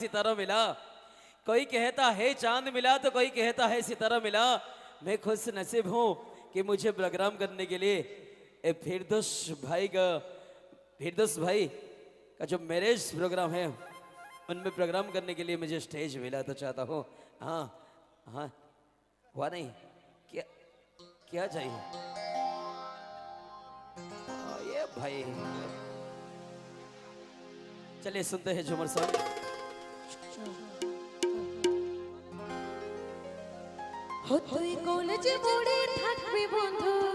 सितारा मिला। कोई कहता है चाँद मिला तो कोई कहता है सितारा मिला। मैं खुश नसीब हूँ कि मुझे प्रोग्राम करने के लिए फिरदोस भाई का, फिरदोस भाई का जो मैरिज प्रोग्राम है, उनमें प्रोग्राम करने के लिए मुझे स्टेज मिला तो चाहता हूँ। हाँ हाँ हुआ नहीं। क्या क्या चाहिए? हाँ, ये भाई। चलिए सुनते हैं झूमर साहब। তুই কলেজে পড়ে থাকবি বন্ধু।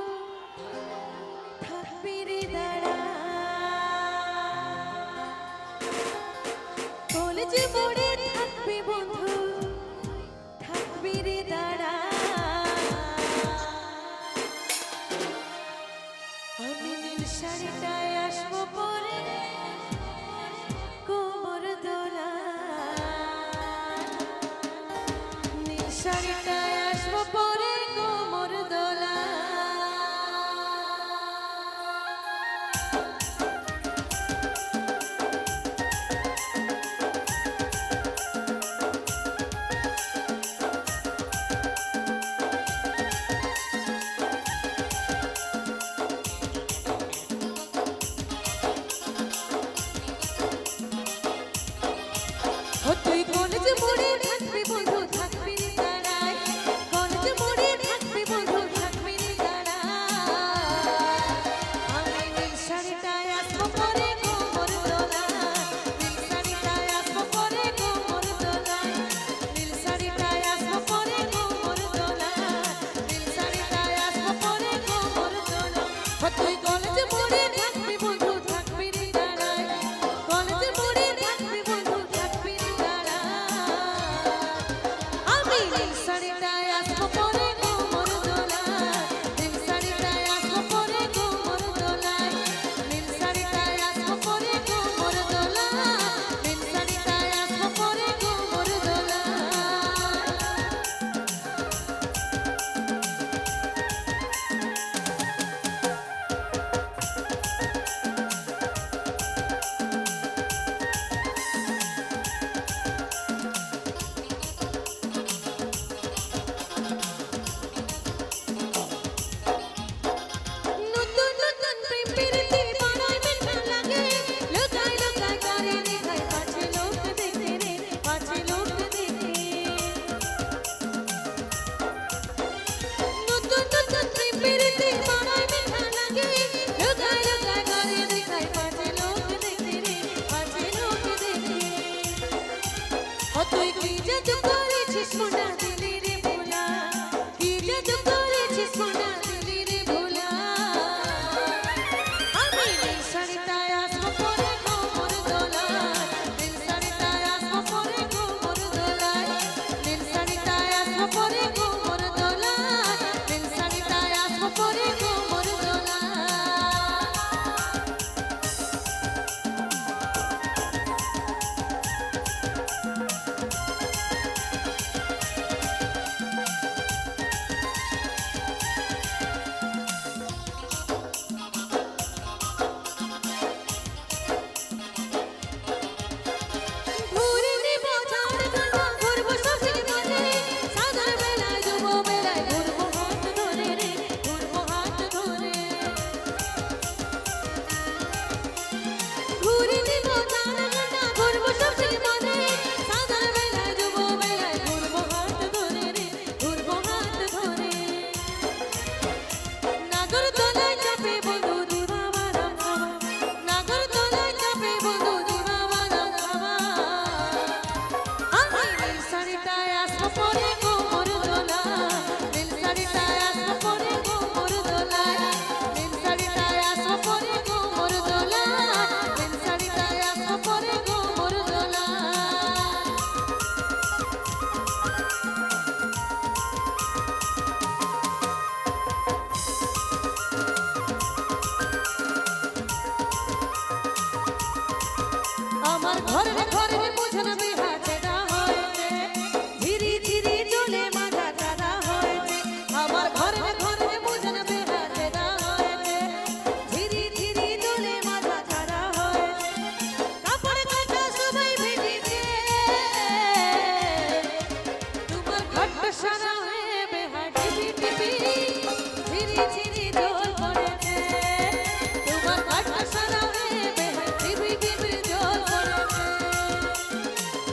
ঘরের ঘরের বুঝে নেবে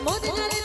মদিনারে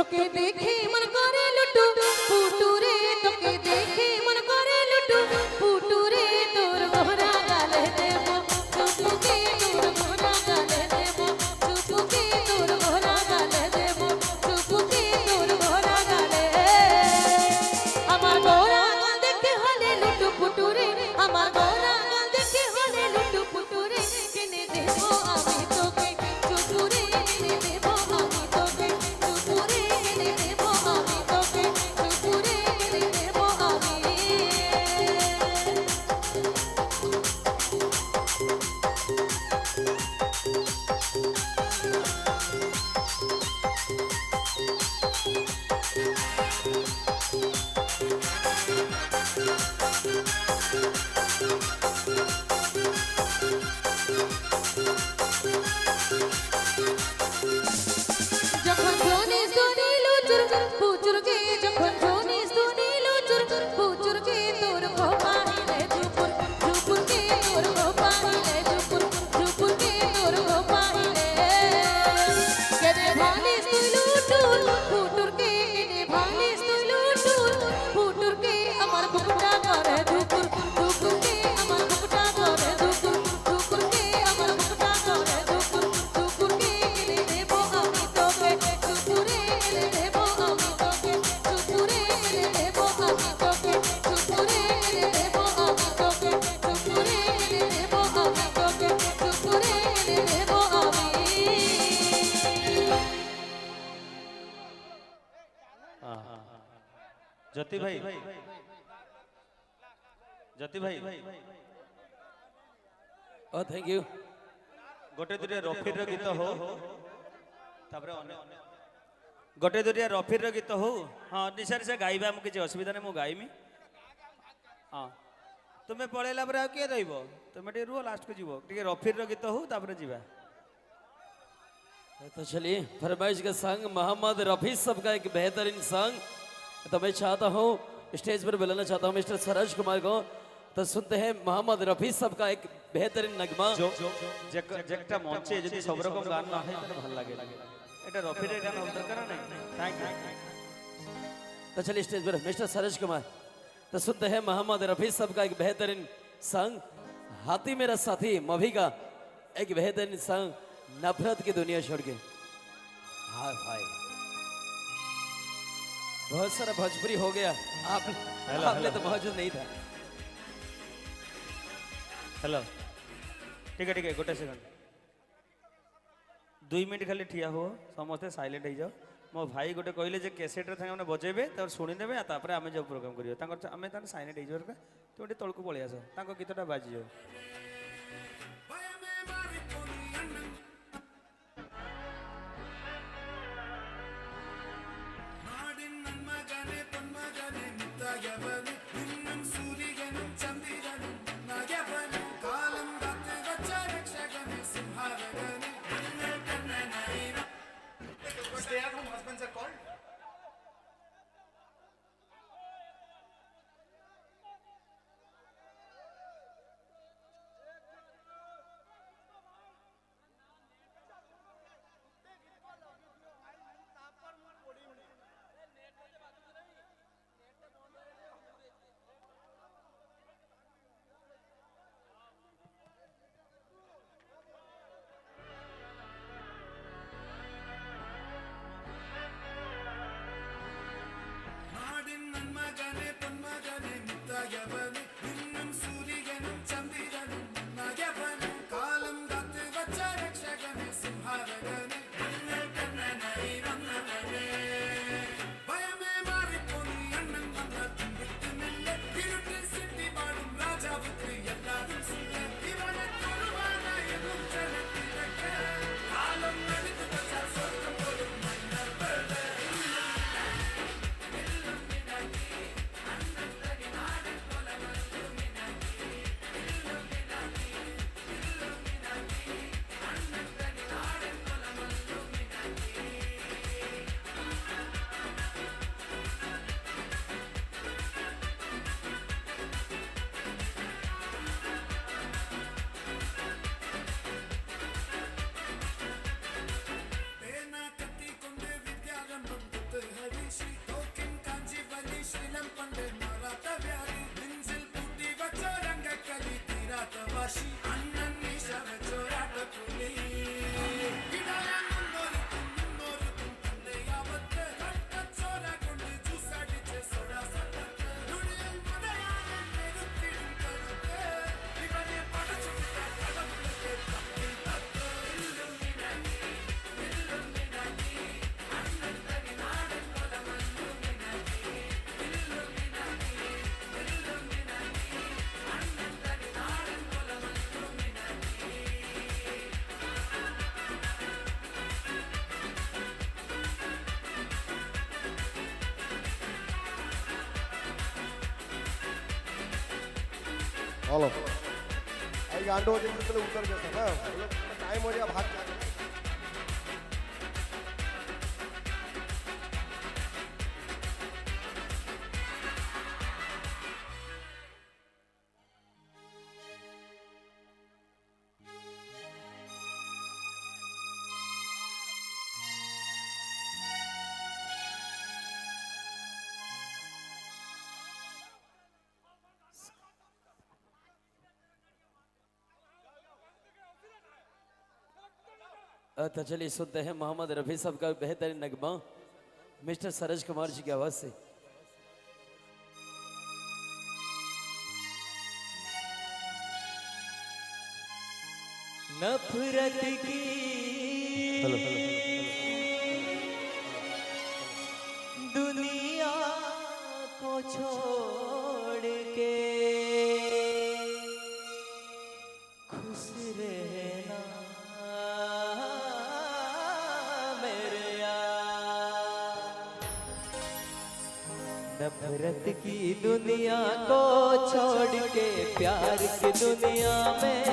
তোকে দেখে ଜ୍ୟୋତି ଭାଇ ओ थैंक यू ଗୋଟେ ଦୁରିଆ ରଫିର ଗୀତ ହଉ ତାପରେ ଅନ୍ୟ ଗୋଟେ ଦୁରିଆ ରଫିର ଗୀତ ହଉ ହଁ ନିଶାରେ ସେ ଗାଇବା ମୁଁ କିଛି ଅସୁବିଧା ନାହିଁ ମୁଁ ଗାଇମି ହଁ ତୁମେ ପଳେଇଲା ପରେ ଆଉ କିଏ ରହିବ ତୁମେ ଟିକେ ରୁହ ଲାଷ୍ଟକୁ ଯିବ ଟିକେ ରଫିର ଗୀତ ହଉ ତାପରେ ଯିବା तो चलिए फरमाइश का संग मोहम्मद रफी साहब का एक बेहतरीन संग तो मैं चाहता हूँ स्टेज पर बुलाना चाहता हूँ मिस्टर सरोज कुमार को तो सुनते हैं मोहम्मद रफी साहब का एक बेहतरीन नगमा যেটা মঞ্চে যদি সব রকম গান না হয় তাহলে ভালো লাগে এটা রফির গান হওয়া দরকার নাই থ্যাংক ইউ तो चलिए स्टेज पर मिस्टर सरोज कुमार तो सुनते हैं मोहम्मद रफी साहब का एक बेहतरीन संग हाथी मेरा साथी मभी का एक बेहतरीन संग नफरत की दुनिया छोड़ के हाँ भाई बहुत सारा भोजपुरी हो गया आप हेलो, आपने हेलो। तो मौजूद नहीं था ହ୍ୟାଲୋ ଟିକେ ଟିକେ ଗୋଟେ ସେକେଣ୍ଡ ଦୁଇ ମିନିଟ୍ ଖାଲି ଠିଆ ହୁଅ ସମସ୍ତେ ସାଇଲେଣ୍ଟ ହେଇଯାଅ ମୋ ଭାଇ ଗୋଟେ କହିଲେ ଯେ କ୍ୟାସେଟ୍ରେ ତାଙ୍କେ ମାନେ ବଜେଇବେ ତାପରେ ଶୁଣିଦେବେ ଆଉ ତାପରେ ଆମେ ଯେଉଁ ପ୍ରୋଗ୍ରାମ୍ କରିବା ତାଙ୍କର ଆମେ ତାହେଲେ ସାଇଲେଣ୍ଟ ହେଇଯିବ ତୁ ଗୋଟେ ତଳକୁ ପଳେଇ ଆସ ତାଙ୍କ ଗୀତଟା ବାଜିଯିବ Yeah, but Stay at home, Tata bashi, annan nisha, chorata kuliya. Hello आई गांडो हो जाएगी तो उतर गया था? ना टाइम हो गया तो चलिए सुनते हैं मोहम्मद रफी साहब का बेहतरीन नगमा। मिस्टर सरज कुमार जी की आवाज़ से। नफरत की हेलो हेलो। दुनिया को छोड़ के प्यार की दुनिया में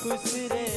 खुश रहना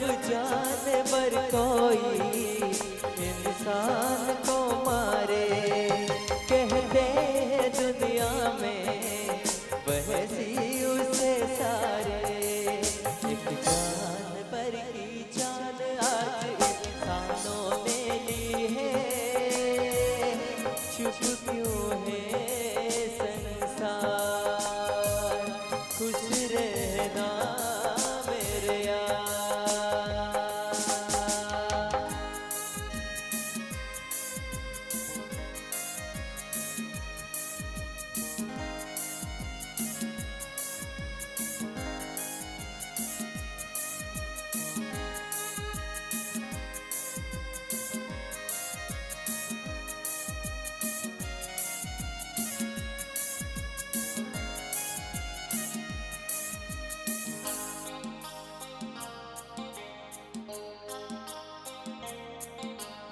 जानवर कोई इंसान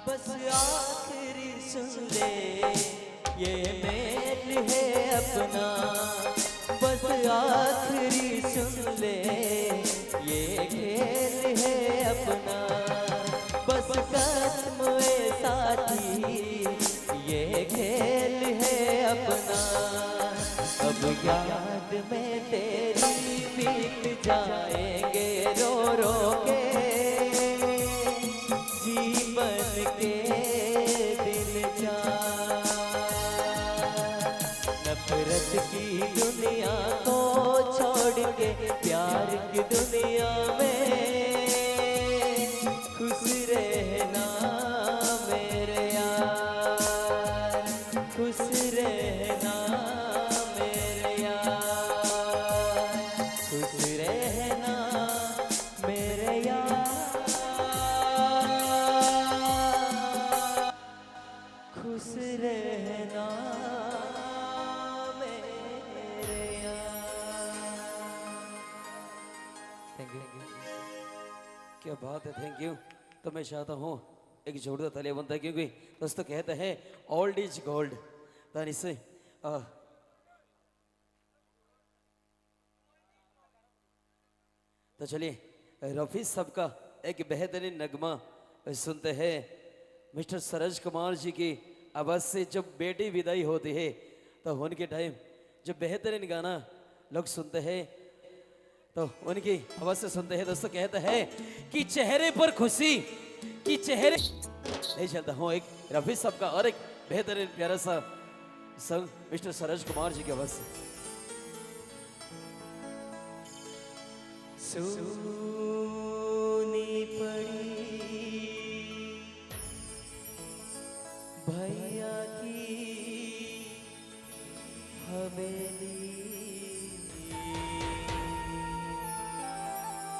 बस आखिरी सुन ले। ये मेल है अपना। बस आखिरी सुन ले। ये खेल है अपना। बस कसम साथी। ये खेल है अपना। अब याद में तेरी बीत जाएँगे मैं चाहता हूँ एक जोरदार तालियाँ बनता है क्योंकि दोस्तों कहते हैं ओल्ड इज़ गोल्ड आ, तो चलिए रफी साहब का एक बेहतरीन नगमा सुनते हैं। मिस्टर सरज कुमार जी की आवाज़ से जब बेटी विदाई होती है तो उनके टाइम जो बेहतरीन गाना लोग सुनते हैं तो उनकी आवाज़ से सुनते हैं दोस्तों कहते हैं कि चेहरे पर खुशी कि चेहरे नहीं चलता, हूँ, एक रफी साहब का और एक बेहतरीन प्यारा सा संग, मिस्टर सरज कुमार जी के आवाज़ से।